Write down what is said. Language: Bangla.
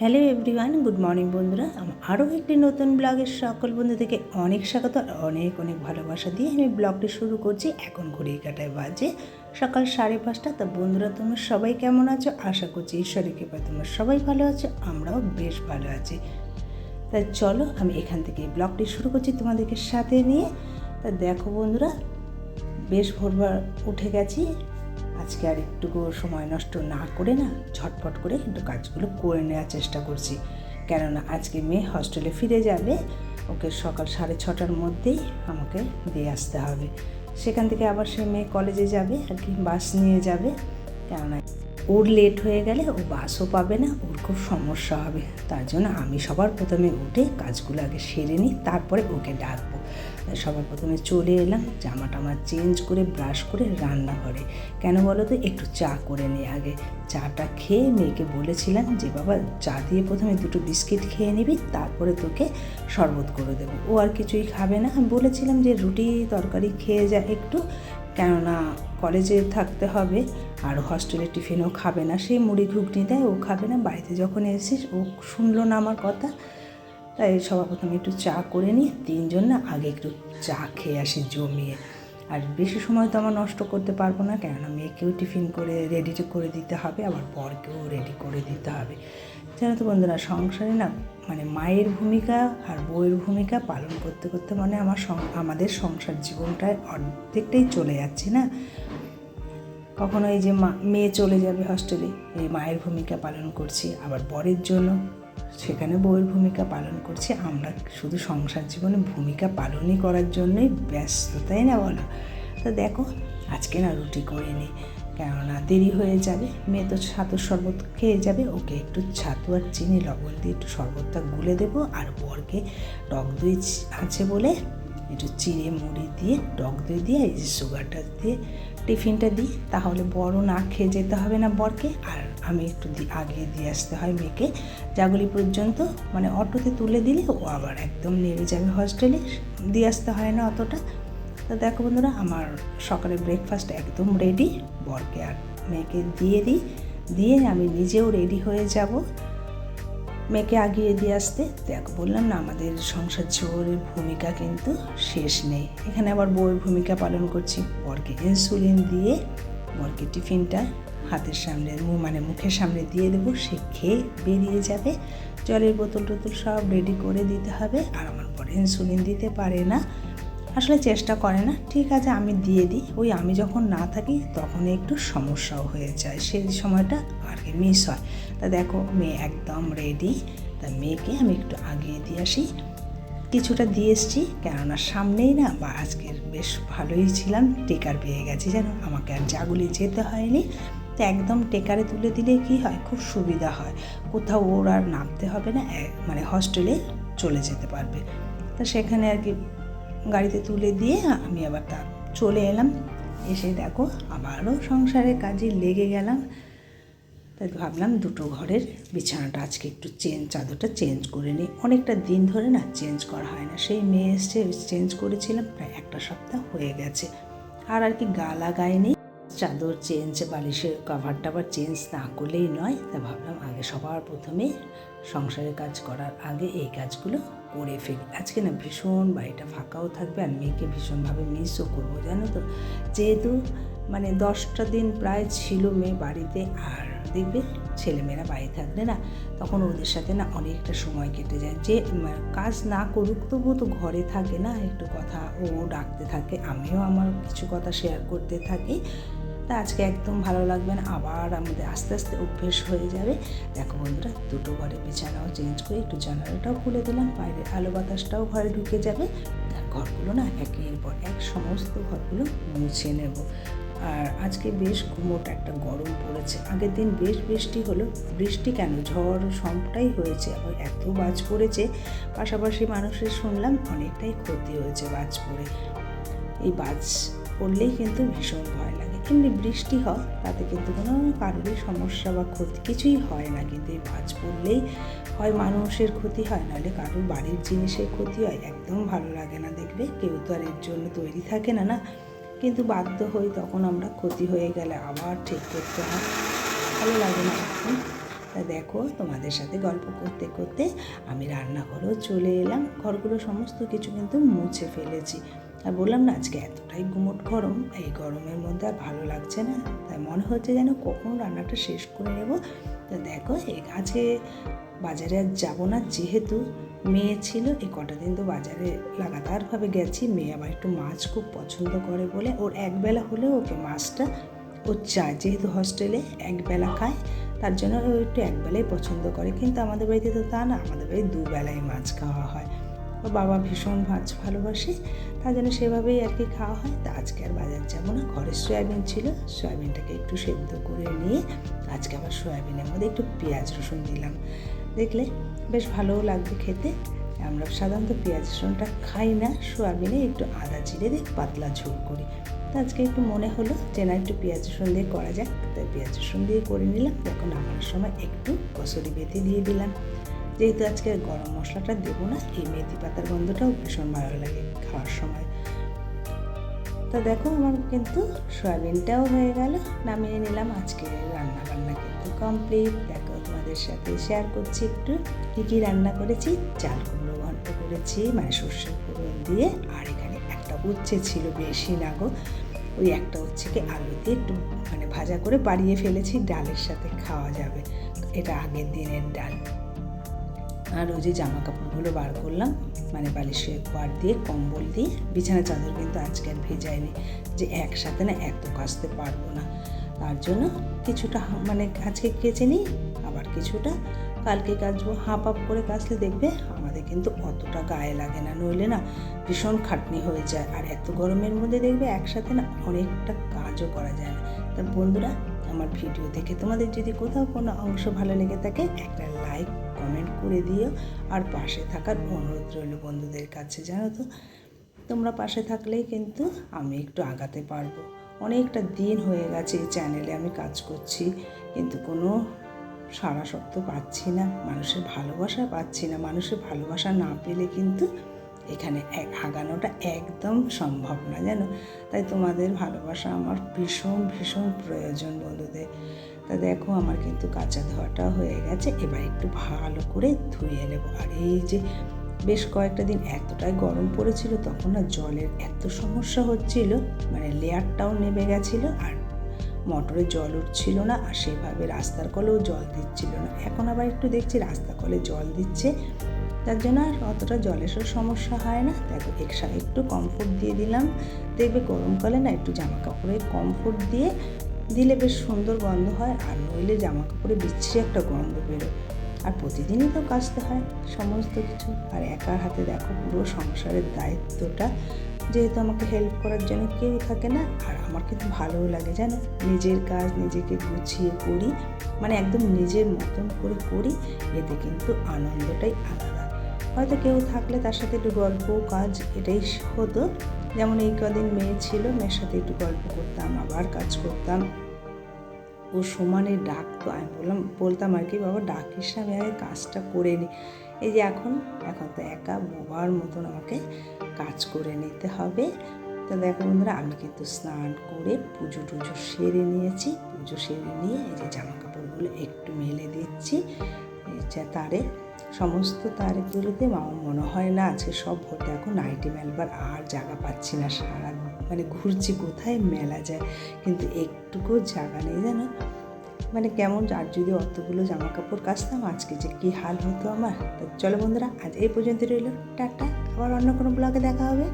হ্যালো এভরিওয়ান গুড মর্নিং বন্ধুরা। আরও একটি নতুন ব্লগের সকল বন্ধুদেরকে অনেক স্বাগত আর অনেক অনেক ভালোবাসা দিয়ে আমি ব্লগটি শুরু করছি। এখন ঘড়ির কাটায় বাজে সকাল সাড়ে পাঁচটা। তা বন্ধুরা, তোমরা সবাই কেমন আছো? আশা করছি ঈশ্বরের কৃপায় তোমরা সবাই ভালো আছো, আমরাও বেশ ভালো আছি। তাই চলো, আমি এখান থেকে ব্লগটি শুরু করছি তোমাদেরকে সাথে নিয়ে। তা দেখো বন্ধুরা, বেশ ভোরবার উঠে গেছি। আজকে আর একটুকু সময় নষ্ট না করে না ঝটপট করে কিন্তু কাজগুলো করে নেওয়ার চেষ্টা করছি। কেননা আজকে মেয়ে হস্টেলে ফিরে যাবে, ওকে সকাল সাড়ে ছটার মধ্যেই আমাকে দিয়ে আসতে হবে। সেখান থেকে আবার সে মেয়ে কলেজে যাবে আর কি বাস নিয়ে যাবে। কেননা ওর লেট হয়ে গেলে ও বাসও পাবে না, ওর খুব সমস্যা হবে। তার জন্য আমি সবার প্রথমে উঠে কাজগুলো আগে সেরে নিই, তারপরে ওকে ডাকবো। সবার প্রথমে চলে এলাম জামা টামা চেঞ্জ করে ব্রাশ করে রান্নাঘরে। কেন বলো তো, একটু চা করে নিই আগে। চাটা খেয়ে মেয়েকে বলেছিলাম যে, বাবা, চা দিয়ে প্রথমে দুটো বিস্কিট খেয়ে নিবি, তারপরে তোকে শরবত করে দেবো। ও আর কিছুই খাবে না। বলেছিলাম যে, রুটি তরকারি খেয়ে যা একটু। কেননা কলেজে থাকতে হবে আর হস্টেলে টিফিনও খাবে না। সেই মুড়ি ঘুগনি দেয় ও খাবে না। বাড়িতে যখন এসেছিস, ও শুনলো না আমার কথা। তাই সবার প্রথমে একটু চা করে নিই তিনজন না আগে একটু চা খেয়ে আসি জমিয়ে। আর বেশি সময় তো আমার নষ্ট করতে পারব না, কেননা মেয়েকেও টিফিন করে রেডি করে দিতে হবে, আবার বরকেও রেডি করে দিতে হবে। জানো তো বন্ধুরা, সংসারে না মানে মায়ের ভূমিকা আর বউয়ের ভূমিকা পালন করতে করতে মানে আমার আমাদের সংসার জীবনটায় অর্ধেকটাই চলে যাচ্ছে না? কখনো এই যে মা, মেয়ে চলে যাবে হস্টেলে এই মায়ের ভূমিকা পালন করছি, আবার বরের জন্য সেখানে বউয়ের ভূমিকা পালন করছি। আমরা শুধু সংসার জীবনে ভূমিকা পালনই করার জন্যই ব্যস্ত, তাই না বলো? তো দেখো, আজকে না রুটি করে নিই কেননা দেরি হয়ে যাবে, মেয়ে তো ছাতুর শরবত খেয়ে যাবে, ওকে একটু ছাতু আর চিনি লবণ দিয়ে একটু শরবতটা গুলে দেবো আর বরকে টক দই আছে বলে একটু চিড়ে মুড়ি দিয়ে, টক দই দিয়ে, এই যে সুগারটা দিয়ে টিফিনটা দিই, তাহলে বড় না খেয়ে যেতে হবে না বরকে। আর আমি একটু আগে দিয়ে আসতে হয় মেয়েকে জাগুলি পর্যন্ত মানে অটোতে তুলে দিলে ও আবার একদম নেমে যাবে হস্টেলে দিয়ে আসতে হয় না অতটা। দেখো বন্ধুরা, আমার সকালে ব্রেকফাস্ট একদম রেডি বরকে আর মেয়েকে দিয়ে দিই। দিয়ে আমি নিজেও রেডি হয়ে যাব। মেয়েকে আগিয়ে দিয়ে আসতে। দেখো, বললাম না, আমাদের সংসার জীবনের ভূমিকা কিন্তু শেষ নেই। এখানে আবার বউয়ের ভূমিকা পালন করছি। বরকে ইনসুলিন দিয়ে বরকে টিফিনটা হাতের সামনে মানে মুখের সামনে দিয়ে দেবো। সে খেয়ে বেরিয়ে যাবে। জলের বোতল টোতল সব রেডি করে দিতে হবে। আর আমার বর ইনসুলিন দিতে পারে না। আসলে চেষ্টা করে না। ঠিক আছে, আমি দিয়ে দিই। ওই আমি যখন না থাকি, তখন একটু সমস্যাও হয়ে যায়। সেই সময়টা আর কি মিস হয়। তা দেখো, মেয়ে একদম রেডি তা মেয়েকে আমি একটু আগিয়ে দিয়ে আসি। কিছুটা দিয়ে এসছি, কেননা সামনেই না, বা আজকের বেশ ভালোই ছিলাম। টেকার পেয়ে গেছি জানো আমাকে আর জাগুলি যেতে হয়নি। তো একদম টেকারে তুলে দিলে কি হয়? খুব সুবিধা হয়। কোথাও ওর আর নামতে হবে না মানে হস্টেলে চলে যেতে পারবে। তা সেখানে আর কি গাড়িতে তুলে দিয়ে আমি আবার তা চলে এলাম। এসে দেখো আবারও সংসারের কাজে লেগে গেলাম। তাই ভাবলাম দুটো ঘরের বিছানাটা আজকে একটু চেঞ্জ চাদরটা চেঞ্জ করে নিই। অনেকটা দিন ধরে না চেঞ্জ করা হয় না। সেই মেয়ে এসছে, চেঞ্জ করেছিলাম। প্রায় একটা সপ্তাহ হয়ে গেছে। আর আর কি গা লাগায়নি। চাদর চেঞ্জ, বালিশের কভার টাভার চেঞ্জ না করলেই নয়। তা ভাবলাম আগে সবার প্রথমে সংসারের কাজ করার আগে এই কাজগুলো করে ফেলি। আজকে না ভীষণ বাড়িটা ফাঁকাও থাকবে আর মেয়েকে ভীষণভাবে মিসও করব, জানো তো? যেহেতু মানে দশটা দিন প্রায় ছিল মেয়ে বাড়িতে আর দেখবে ছেলেমেয়েরা বাড়ি থাকলে না তখন ওদের সাথে না অনেকটা সময় কেটে যায়। যে কাজ না করুক তবুও তো ঘরে থাকে না, একটু কথা ও ডাকতে থাকে, আমিও আমার কিছু কথা শেয়ার করতে থাকি। তা আজকে একদম ভালো লাগবে না, আবার আমাদের আস্তে আস্তে অভ্যেস হয়ে যাবে। দেখো বন্ধুরা, দুটো ঘরে বিছানাও চেঞ্জ করে একটু জানালাটাও খুলে দিলাম, বাইরে আলো বাতাসটাও ঘরে ঢুকে যাবে। ঘরগুলো না একের পর এক সমস্ত ঘরগুলো মুছে নেব। আর আজকে বেশ গুমোট একটা গরম পড়েছে। আগের দিন বেশ বৃষ্টি হলো। বৃষ্টি কেন? ঝড় সবটাই হয়েছে, আবার এত বাজ পড়েছে। পাশাপাশি মানুষের শুনলাম অনেকটাই ক্ষতি হয়েছে বাজ পড়ে। এই বাজ পড়লেই কিন্তু ভীষণ ভয় লাগে। এমনি বৃষ্টি হয় তাতে কিন্তু কোনো কারোরই সমস্যা বা ক্ষতি কিছুই হয় না। কিন্তু এই ভাঁজ পড়লেই হয় মানুষের ক্ষতি হয়, নাহলে কারোর বাড়ির জিনিসের ক্ষতি হয়। একদম ভালো লাগে না দেখবে, কেউ তো আর এর জন্য তৈরি থাকে না না? কিন্তু বাধ্য হই তখন আমরা ক্ষতি হয়ে গেলে আবার ঠিক করতে হয়। ভালো লাগে না একদম তা দেখো, তোমাদের সাথে গল্প করতে করতে আমি রান্নাঘরেও চলে এলাম। ঘরগুলো সমস্ত কিছু কিন্তু মুছে ফেলেছি। আর বললাম না, আজকে এতটাই গুমোট গরম, এই গরমের মধ্যে আর ভালো লাগছে না। তাই মনে হচ্ছে যেন কখন রান্নাটা শেষ করে নেব। তা দেখো আজকে বাজারে আর যাব না, যেহেতু মেয়ে ছিল, এই কটা দিন তো বাজারে লাগাতারভাবে গেছি। মেয়ে আবার একটু মাছ খুব পছন্দ করে বলে, ওর একবেলা হলেও ওকে মাছটা, ও চায় যেহেতু হস্টেলে একবেলা খায়। তার জন্য ও একটু একবেলাই পছন্দ করে, কিন্তু আমাদের বাড়িতে তো তা না, আমাদের বাড়িতে দুবেলায় মাছ খাওয়া হয়। ও বাবা ভীষণ মাছ ভালোবাসে, তার জন্য সেভাবেই আর কি খাওয়া হয়। তা আজকে আর বাজার যাব না ঘরে সয়াবিন ছিল, সয়াবিনটাকে একটু সেদ্ধ করে নিয়ে আজকে আবার সয়াবিনের মধ্যে একটু পেঁয়াজ রসুন দিলাম। দেখলে বেশ ভালোও লাগবে খেতে। আমরা সাধারণত পেঁয়াজ রসুনটা খাই না, সোয়াবিনে একটু আদা জিরে দিয়ে পাতলা ঝোল করি। তো আজকে একটু মনে হলো যে না, একটু পেঁয়াজ রসুন দিয়ে করা যাক। তাই পেঁয়াজ রসুন দিয়ে করে নিলাম। এখন আমার সময় একটু কসুরি বেতে দিয়ে দিলাম। যেহেতু আজকে গরম মশলাটা দেবো না, এই মেথি পাতার গন্ধটাও ভীষণ ভালো লাগে খাওয়ার সময়। তো দেখো, আমার কিন্তু সয়াবিনটাও হয়ে গেল, নামিয়ে নিলাম। আজকে রান্না বান্না কিন্তু কমপ্লিট দেখো, তোমাদের সাথে শেয়ার করছি একটু। কী কী রান্না করেছি? চাল কুমড়ো ঘন্ট করেছি মানে সর্ষের ফোড়ন দিয়ে, আর এখানে উচ্ছে ছিল বেশি না গো। ওই একটা হচ্ছে কি দিয়ে একটু মানে ভাজা করে বাড়িয়ে ফেলেছি, ডালের সাথে খাওয়া যাবে। এটা আগের দিনের ডাল। আর ওই যে জামা কাপড়গুলো বার করলাম মানে বালিশের কোয়ার দিয়ে, কম্বল দিয়ে, বিছানা চাদর কিন্তু আজকে আর ভেজায়নি যে একসাথে না এত কাচতে পারব না। তার জন্য কিছুটা মানে আজকে কেচে নিই, আবার কিছুটা কালকে কাচবো, হাঁপ আপ করে কাচলে দেখবে আমাদের কিন্তু অতটা গায়ে লাগে না, নইলে না ভীষণ খাটনি হয়ে যায়। আর এত গরমের মধ্যে দেখবে একসাথে না অনেকটা কাজও করা যায় না। তা বন্ধুরা, আমার ভিডিও দেখে তোমাদের যদি কোথাও কোনো অংশ ভালো লেগে থাকে, একটা লাইক, কমেন্ট করে দিও। আর পাশে থাকার অনুরোধ রইল বন্ধুদের কাছে, জানো তো? তোমরা পাশে থাকলেই কিন্তু আমি একটু আগাতে পারব। অনেকটা দিন হয়ে গেছে এই চ্যানেলে আমি কাজ করছি, কিন্তু কোনো সারা শব্দ পাচ্ছি না, মানুষের ভালোবাসা পাচ্ছি না। মানুষের ভালোবাসা না পেলে কিন্তু এখানে এক আগানোটা একদম সম্ভব না, জানো? তাই তোমাদের ভালোবাসা আমার ভীষণ ভীষণ প্রয়োজন বন্ধুদের। তা দেখো, আমার কিন্তু কাঁচা ধোয়াটা হয়ে গেছে। এবার একটু ভালো করে ধুয়ে নেব। আর এই যে বেশ কয়েকটা দিন এতটাই গরম পড়েছিল, তখন না জলের এত সমস্যা হচ্ছিল মানে লেয়ারটাও নেমে গেছিল, আর মোটরে জল উঠছিল না আর সেভাবে রাস্তার কলেও জল দিচ্ছিল না। এখন আবার একটু দেখছি রাস্তা কলে জল দিচ্ছে। তার জন্য আর অতটা জলের সমস্যা হয় না। দেখো এক্সট্রা একটু কমফোর্ট দিয়ে দিলাম। দেখবে গরমকালে না একটু জামা কাপড়ে কমফোর্ট দিয়ে দিলে বেশ সুন্দর গন্ধ হয় আর নইলে জামা কাপড়ে বিচ্ছিরি একটা গন্ধ বেরোয়। আর প্রতিদিনই তো কাচতে হয় সমস্ত কিছু। আর একার হাতে দেখো পুরো সংসারের দায়িত্বটা। যেহেতু আমাকে হেল্প করার জন্য কেউ থাকে না আর আমার কিন্তু ভালোও লাগে জানো? নিজের কাজ নিজেকে গুছিয়ে করি মানে একদম নিজের মতন করে করি এতে কিন্তু আনন্দটাই আলাদা। হয়তো কেউ থাকলে তার সাথে একটু গল্প কাজ এটাই হতো। যেমন এই কদিন মেয়ে ছিল মেয়ের সাথে একটু গল্প করতাম আবার কাজ করতাম। ও সমানে ডাকতো আমি বললাম বলতাম আর কি বাবা ডাকিস না, আমি আগে কাজটা করে নিই এই যে এখন এখন তো একা বোবার মতন আমাকে কাজ করে নিতে হবে। তো দেখো বন্ধুরা, আমি কিন্তু স্নান করে পুজো টুজো সেরে নিয়েছি। পুজো সেরে নিয়ে এই যে জামা কাপড়গুলো একটু মেলে দিচ্ছি। তারে, সমস্ত তারগুলোতে আমার মনে হয় না আছে সব ভর্তি। এখন নাইটি মেলবার আর জায়গা পাচ্ছি না। সারা মানে ঘুরছি কোথায় মেলা যায়। কিন্তু একটুকু জায়গা নেই, জানো? মানে কেমন আর যদি অতগুলো জামা কাপড় কাচতাম, আজকে যে কী হাল হতো আমার? তো চলো বন্ধুরা, আজ এই পর্যন্ত রইল। টাটা, আবার অন্য কোনো ব্লগে দেখা হবে।